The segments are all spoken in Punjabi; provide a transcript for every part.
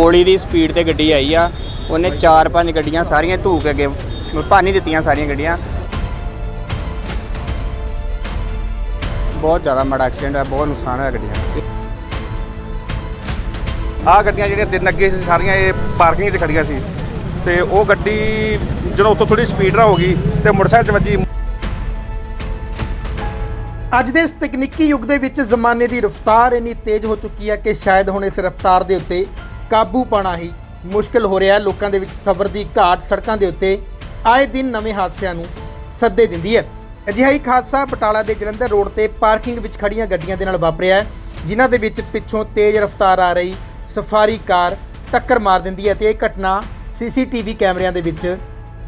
ਗੋਲੀ ਦੀ ਸਪੀਡ ਤੇ ਗੱਡੀ ਆਈ ਆ ਉਹਨੇ 4-5 ਗੱਡੀਆਂ ਸਾਰੀਆਂ ਧੂ ਕੇ ਅੱਗੇ ਭਾਨੀ ਦਿੱਤੀਆਂ ਸਾਰੀਆਂ ਗੱਡੀਆਂ। ਬਹੁਤ ਜ਼ਿਆਦਾ ਮਾੜਾ ਐਕਸੀਡੈਂਟ ਹੈ ਬਹੁਤ ਨੁਕਸਾਨ ਹੋਇਆ ਗੱਡੀਆਂ ਦਾ। ਆਹ ਗੱਡੀਆਂ ਜਿਹੜੀਆਂ ਤਿੰਨ ਅੱਗੇ ਸੀ ਸਾਰੀਆਂ ਇਹ ਪਾਰਕਿੰਗ 'ਚ ਖੜੀਆਂ ਸੀ। ਤੇ ਉਹ ਗੱਡੀ ਜਦੋਂ ਉੱਥੋਂ ਥੋੜੀ ਸਪੀਡ ਰਾ ਹੋ ਗਈ ਤੇ ਮੋਟਰਸਾਈਕਲ 'ਚ ਵੱਜੀ। ਅੱਜ ਦੇ ਇਸ ਤਕਨੀਕੀ ਯੁੱਗ ਦੇ ਵਿੱਚ ਜ਼ਮਾਨੇ ਦੀ ਰਫ਼ਤਾਰ ਇੰਨੀ ਤੇਜ਼ ਹੋ ਚੁੱਕੀ ਹੈ ਕਿ ਸ਼ਾਇਦ ਹੁਣ ਇਸ ਰਫ਼ਤਾਰ ਦੇ ਉੱਤੇ ਕਾਬੂ ਪਾਣਾ ਹੀ ਮੁਸ਼ਕਲ ਹੋ ਰਿਹਾ ਹੈ। ਲੋਕਾਂ ਦੇ ਵਿੱਚ ਸਬਰ ਦੀ ਘਾਟ ਸੜਕਾਂ ਦੇ ਉੱਤੇ ਆਏ ਦਿਨ ਨਵੇਂ ਹਾਦਸਿਆਂ ਨੂੰ ਸੱਦੇ ਦਿੰਦੀ ਹੈ। ਅਜਿਹਾ ਹੀ ਹਾਦਸਾ ਬਟਾਲਾ ਦੇ ਜਲੰਧਰ ਰੋਡ ਤੇ ਪਾਰਕਿੰਗ ਵਿੱਚ ਖੜੀਆਂ ਗੱਡੀਆਂ ਦੇ ਨਾਲ ਵਾਪਰਿਆ ਹੈ, ਜਿਨ੍ਹਾਂ ਦੇ ਵਿੱਚ ਪਿੱਛੋਂ ਤੇਜ਼ ਰਫ਼ਤਾਰ ਆ ਰਹੀ ਸਫਾਰੀ ਕਾਰ ਟੱਕਰ ਮਾਰ ਦਿੰਦੀ ਹੈ ਤੇ ਇਹ ਘਟਨਾ ਸੀਸੀਟੀਵੀ ਕੈਮਰਿਆਂ ਦੇ ਵਿੱਚ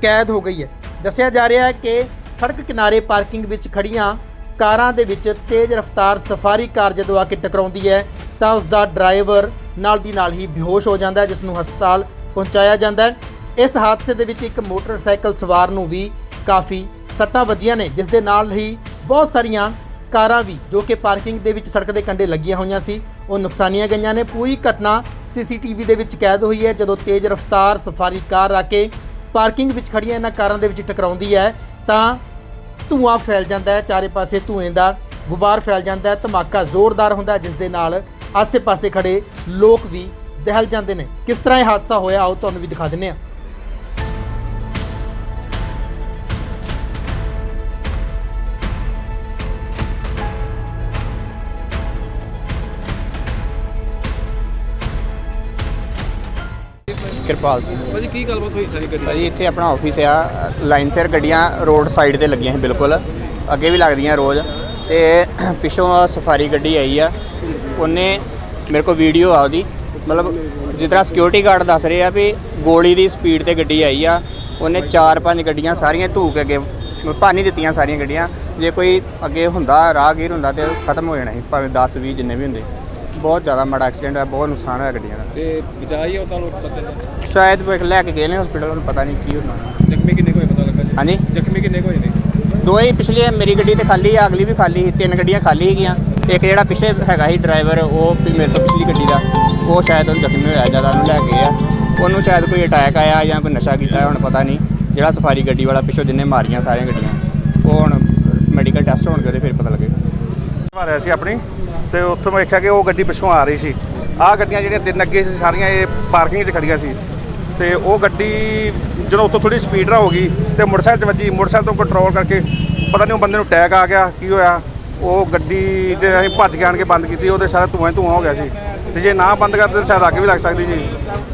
ਕੈਦ ਹੋ ਗਈ ਹੈ। ਦੱਸਿਆ ਜਾ ਰਿਹਾ ਹੈ ਕਿ ਸੜਕ ਕਿਨਾਰੇ ਪਾਰਕਿੰਗ ਵਿੱਚ ਖੜੀਆਂ ਕਾਰਾਂ ਦੇ ਵਿੱਚ ਤੇਜ਼ ਰਫ਼ਤਾਰ ਸਫਾਰੀ ਕਾਰ ਜਦੋਂ ਆ ਕੇ ਟਕਰਾਉਂਦੀ ਹੈ, ਤਾਂ ਉਸ ਦਾ ਡਰਾਈਵਰ ਨਾਲ ਦੀ ਨਾਲ ਹੀ ਬੇਹੋਸ਼ ਹੋ ਜਾਂਦਾ ਹੈ, ਜਿਸ ਨੂੰ ਹਸਪਤਾਲ ਪਹੁੰਚਾਇਆ ਜਾਂਦਾ ਹੈ। ਇਸ ਹਾਦਸੇ ਦੇ ਵਿੱਚ ਇੱਕ ਮੋਟਰਸਾਈਕਲ ਸਵਾਰ ਨੂੰ ਵੀ ਕਾਫੀ ਸੱਟਾਂ ਵੱਜੀਆਂ ਨੇ, ਜਿਸ ਦੇ ਨਾਲ ਹੀ ਬਹੁਤ ਸਾਰੀਆਂ ਕਾਰਾਂ ਵੀ, ਜੋ ਕਿ ਪਾਰਕਿੰਗ ਦੇ ਵਿੱਚ ਸੜਕ ਦੇ ਕੰਢੇ ਲੱਗੀਆਂ ਹੋਈਆਂ ਸੀ, ਉਹ ਨੁਕਸਾਨੀਆਂ ਗਈਆਂ ਨੇ। ਪੂਰੀ ਘਟਨਾ ਸੀਸੀਟੀਵੀ ਦੇ ਵਿੱਚ ਕੈਦ ਹੋਈ ਹੈ, ਜਦੋਂ ਤੇਜ਼ ਰਫ਼ਤਾਰ ਸਫਾਰੀ ਕਾਰ ਆ ਕੇ ਪਾਰਕਿੰਗ ਵਿੱਚ ਖੜੀਆਂ ਇਹਨਾਂ ਕਾਰਾਂ ਦੇ ਵਿੱਚ ਟਕਰਾਉਂਦੀ ਹੈ, ਤਾਂ ਧੂਆਂ ਫੈਲ ਜਾਂਦਾ ਹੈ, ਚਾਰੇ ਪਾਸੇ ਧੂਏ ਦਾ ਗੁਬਾਰ ਫੈਲ ਜਾਂਦਾ ਹੈ, ਧਮਾਕਾ ਜ਼ੋਰਦਾਰ ਹੁੰਦਾ ਜਿਸ ਦੇ ਨਾਲ ਆਸੇ-ਪਾਸੇ ਖੜੇ ਲੋਕ ਵੀ ਦਹਿਲ ਜਾਂਦੇ ਨੇ। ਕਿਸ ਤਰ੍ਹਾਂ ਇਹ ਹਾਦਸਾ ਹੋਇਆ ਆਓ ਤੁਹਾਨੂੰ ਵੀ ਦਿਖਾ ਦਿੰਨੇ ਆ ਕਿਰਪਾਲ ਸਿੰਘ। ਭਾਜੀ ਕੀ ਗੱਲਬਾਤ ਹੋਈ ਸਾਰੀ ਗੱਡੀ? ਭਾਜੀ ਇੱਥੇ ਆਪਣਾ ਆਫਿਸ ਆ। ਲਾਈਨ ਸਿਰ ਗੱਡੀਆਂ ਰੋਡ ਸਾਈਡ ਤੇ ਲੱਗੀਆਂ ਸੀ ਬਿਲਕੁਲ। ਅੱਗੇ ਵੀ ਲੱਗਦੀਆਂ ਰੋਜ਼। ਤੇ ਪਿੱਛੋਂ ਸਫਾਰੀ ਗੱਡੀ ਆਈ ਆ। ਉਹਨੇ ਮੇਰੇ ਕੋਲ ਵੀਡੀਓ ਆ ਉਹਦੀ। ਮਤਲਬ ਜਿਸ ਤਰ੍ਹਾਂ ਸਿਕਿਉਰਿਟੀ ਗਾਰਡ ਦੱਸ ਰਹੇ ਆ ਵੀ ਗੋਲੀ ਦੀ ਸਪੀਡ ਤੇ ਗੱਡੀ ਆਈ ਆ ਉਹਨੇ 4-5 ਗੱਡੀਆਂ ਸਾਰੀਆਂ ਧੂ ਕੇ ਅੱਗੇ ਭਾਨੀ ਦਿੱਤੀਆਂ ਸਾਰੀਆਂ ਗੱਡੀਆਂ। ਜੇ ਕੋਈ ਅੱਗੇ ਹੁੰਦਾ ਰਾਹਗੀਰ ਹੁੰਦਾ ਤੇ ਖਤਮ ਹੋ ਜਾਣਾ ਸੀ ਭਾਵੇਂ 10 20 ਜਿੰਨੇ ਵੀ ਹੁੰਦੇ। ਬਹੁਤ ਜ਼ਿਆਦਾ ਮਾੜਾ ਐਕਸੀਡੈਂਟ ਹੈ ਬਹੁਤ ਨੁਕਸਾਨ ਹੋਇਆ ਗੱਡੀਆਂ ਦਾ। ਤੇ ਬਚਾਈ ਉਹ ਤੁਹਾਨੂੰ ਪਤਾ ਲੱਗਾ ਸ਼ਾਇਦ ਵੇਖ ਲੈ ਕੇ ਗਏ ਨੇ ਹਸਪੀਟਲ ਉਹਨੂੰ ਪਤਾ ਨਹੀਂ ਕੀ ਹੋਣਾ। ਜ਼ਖਮੀ ਕਿੰਨੇ ਕੋਈ ਪਤਾ ਲੱਗਾ ਜੀ? ਹਾਂਜੀ। ਜ਼ਖਮੀ ਕਿੰਨੇ ਕੋਈ ਨੇ? ਦੋ ਹੀ ਪਿਛਲੀ ਮੇਰੀ ਗੱਡੀ ਤੇ ਖਾਲੀ ਆ ਅਗਲੀ ਵੀ ਖਾਲੀ ਸੀ ਤਿੰਨ ਗੱਡੀਆਂ ਖਾਲੀ ਸੀਗੀਆਂ। ਇੱਕ ਜਿਹੜਾ ਪਿੱਛੇ ਹੈਗਾ ਸੀ ਡਰਾਈਵਰ, ਉਹ ਵੀ ਮੇਰੇ ਤੋਂ ਪਿਛਲੀ ਗੱਡੀ ਦਾ, ਉਹ ਸ਼ਾਇਦ ਉਹਨੂੰ ਜ਼ਖਮੀ ਹੋਇਆ ਜ਼ਿਆਦਾ ਉਹਨੂੰ ਲੈ ਕੇ ਆ। ਉਹਨੂੰ ਸ਼ਾਇਦ ਕੋਈ ਅਟੈਕ ਆਇਆ ਜਾਂ ਕੋਈ ਨਸ਼ਾ ਕੀਤਾ, ਹੁਣ ਪਤਾ ਨਹੀਂ। ਜਿਹੜਾ ਸਫਾਰੀ ਗੱਡੀ ਵਾਲਾ ਪਿੱਛੋਂ ਜਿੰਨੇ ਮਾਰੀਆਂ ਸਾਰੀਆਂ ਗੱਡੀਆਂ, ਉਹ ਹੁਣ ਮੈਡੀਕਲ ਟੈਸਟ ਹੋਣਗੇ ਉਹਦੇ ਫਿਰ ਪਤਾ ਲੱਗੇਗਾ। ਮਾਰਿਆ ਸੀ ਆਪਣੀ, ਤੇ ਉੱਥੋਂ ਮੈਂ ਵੇਖਿਆ ਕਿ ਉਹ ਗੱਡੀ ਪਿੱਛੋਂ ਆ ਰਹੀ ਸੀ। ਆਹ ਗੱਡੀਆਂ ਜਿਹੜੀਆਂ ਤਿੰਨ ਅੱਗੇ ਸੀ, ਸਾਰੀਆਂ ਇਹ ਪਾਰਕਿੰਗ 'ਚ ਖੜੀਆਂ ਸੀ। ਤੇ ਉਹ ਗੱਡੀ ਜਦੋਂ ਉੱਥੋਂ ਥੋੜੀ ਸਪੀਡ ਰਾ ਹੋ ਗਈ, ਤੇ ਮੋਟਰਸਾਈਕਲ 'ਚ ਵੱਜੀ, ਮੋਟਰਸਾਈਕਲ ਤੋਂ ਕੰਟਰੋਲ ਕਰਕੇ ਪਤਾ ਨਹੀਂ ਉਹ ਬੰਦੇ ਨੂੰ ਅਟੈਕ ਆ ਗਿਆ, ਕੀ ਹੋਇਆ। ਉਹ ਗੱਡੀ 'ਚ ਅਸੀਂ ਭੱਜ ਕੇ ਆਣ ਕੇ ਬੰਦ ਕੀਤੀ ਉਹਦੇ ਸਾਰਾ ਧੂਆਂ ਹੀ ਧੂਆਂ ਹੋ ਗਿਆ ਸੀ। ਤੇ ਜੇ ਨਾ ਬੰਦ ਕਰਦੇ ਤਾਂ ਸ਼ਾਇਦ ਅੱਗ ਵੀ ਲੱਗ ਸਕਦੀ ਸੀ।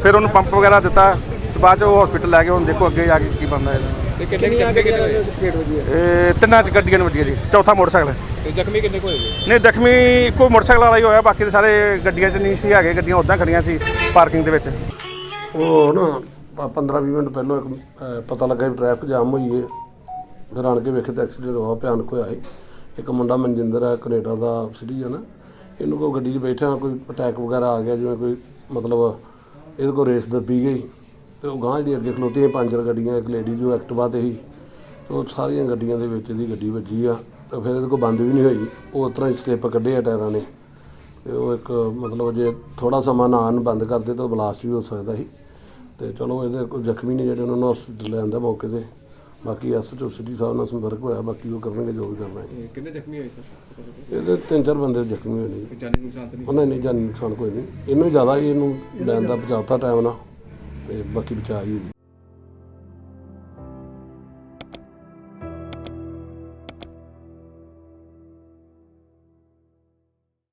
ਫਿਰ ਉਹਨੂੰ ਪੰਪ ਵਗੈਰਾ ਦਿੱਤਾ ਤੇ ਬਾਅਦ 'ਚ ਉਹ ਹਸਪੀਟਲ ਲੈ ਕੇ ਹੁਣ ਦੇਖੋ ਅੱਗੇ ਜਾ ਕੇ ਕੀ ਬਣਦਾ ਇਹਦਾ। ਤੇ ਕਿੰਨੇ ਕੁ ਜ਼ਖਮੀ ਕਿੰਨੇ ਹੋਏ ਇਹ ਤਿੰਨਾਂ 'ਚ ਗੱਡੀਆਂ ਨੂੰ ਵੱਜੀਆਂ ਜੀ ਚੌਥਾ ਮੋਟਰਸਾਈਕਲ ਤੇ ਜ਼ਖਮੀ ਕਿੰਨੇ ਕੋਈ ਹੋਏ ਨਹੀਂ ਜ਼ਖਮੀ ਇੱਕੋ ਮੋਟਰਸਾਈਕਲ ਵਾਲਾ ਹੀ ਹੋਇਆ ਬਾਕੀ ਦੇ ਸਾਰੇ ਗੱਡੀਆਂ 'ਚ ਨਹੀਂ ਸੀ ਹੈਗੇ ਗੱਡੀਆਂ ਉਦਾਂ ਖੜੀਆਂ ਸੀ ਪਾਰਕਿੰਗ ਦੇ ਵਿੱਚ। ਉਹ ਨਾ 15-20 ਮਿੰਟ ਪਹਿਲਾਂ ਇੱਕ ਅਹ, ਪਤਾ ਲੱਗਾ ਵੀ ਟ੍ਰੈਫਿਕ ਜਾਮ ਹੋਈ ਹੈ ਫਿਰ ਆਣ ਕੇ ਵੇਖੇ ਤਾਂ ਐਕਸੀਡੈਂਟ ਹੋਇਆ ਭਿਆਨਕ ਹੋਇਆ ਸੀ। ਇੱਕ ਮੁੰਡਾ ਮਨਜਿੰਦਰ ਹੈ, ਕੈਨੇਡਾ ਦਾ ਸਿਟੀਜ਼ਨ ਹੈ। ਇਹਨੂੰ ਕੋਈ ਗੱਡੀ 'ਚ ਬੈਠਿਆ, ਕੋਈ ਅਟੈਕ ਵਗੈਰਾ ਆ ਗਿਆ, ਜਿਵੇਂ ਕੋਈ ਮਤਲਬ ਇਹਦੇ ਕੋਲ ਰੇਸ ਦੱਬੀ ਗਈ। ਤੇ ਉਹ ਗਾਂਹ ਜਿਹੜੀ ਅੱਗੇ ਖਲੋਤੀ ਹੈ ਪੰਜ ਗੱਡੀਆਂ, ਇੱਕ ਲੇਡੀ ਜੋ ਐਕਟਿਵਾ ਤੇ ਸੀ ਤੇ ਉਹ ਸਾਰੀਆਂ ਗੱਡੀਆਂ ਦੇ ਵਿੱਚ ਇਹਦੀ ਗੱਡੀ ਵੱਜੀ ਆ। ਤੇ ਫਿਰ ਇਹਦੇ ਕੋਲ ਬੰਦ ਵੀ ਨਹੀਂ ਹੋਈ। ਉਹ ਉਸ ਤਰ੍ਹਾਂ ਹੀ ਸਲਿੱਪ ਕੱਢੇ ਆ ਟਾਇਰਾਂ ਨੇ। ਤੇ ਉਹ ਇੱਕ ਮਤਲਬ ਜੇ ਥੋੜਾ ਸਮਾਂ ਨਾ ਬੰਦ ਕਰਦੇ ਤਾਂ ਬਲਾਸਟ ਵੀ ਹੋ ਸਕਦਾ ਸੀ। ਤੇ ਚਲੋ ਇਹਦੇ ਕੋਈ ਜ਼ਖਮੀ ਨਹੀਂ ਜਿਹੜੇ ਉਹਨਾਂ ਨੂੰ ਹਸਪੀਟਲ ਲੈ ਆਂਦਾ ਮੌਕੇ ਤੇ। ਬਾਕੀ ਐਸਐਚਓ ਸਿਟੀ ਸਾਹਿਬ ਨਾਲ ਸੰਪਰਕ ਹੋਇਆ ਬਾਕੀ ਉਹ ਕਰਨਗੇ ਜੋ ਵੀ ਕਰਨਾ ਹੈ। ਕਿੰਨੇ ਜ਼ਖਮੀ ਹੋਏ ਸਰ? ਇਹਦੇ ਤਿੰਨ ਚਾਰ ਬੰਦੇ ਜ਼ਖਮੀ ਹੋਏ ਨੇ। ਜਾਨੀ ਨੁਕਸਾਨ ਤਾਂ ਨਹੀਂ ਉਹਨਾਂ ਨੇ ਜਾਨੀ ਨੁਕਸਾਨ ਕੋਈ ਨਹੀਂ। ਇਹਨੂੰ ਜ਼ਿਆਦਾ ਹੀ ਇਹਨੂੰ ਲੈਣ ਦਾ ਬਚਾਤਾ ਟਾਈਮ ਨਾਲ ਤੇ ਬਾਕੀ ਬਚਾ ਹੀ ਹੈ ਜੀ।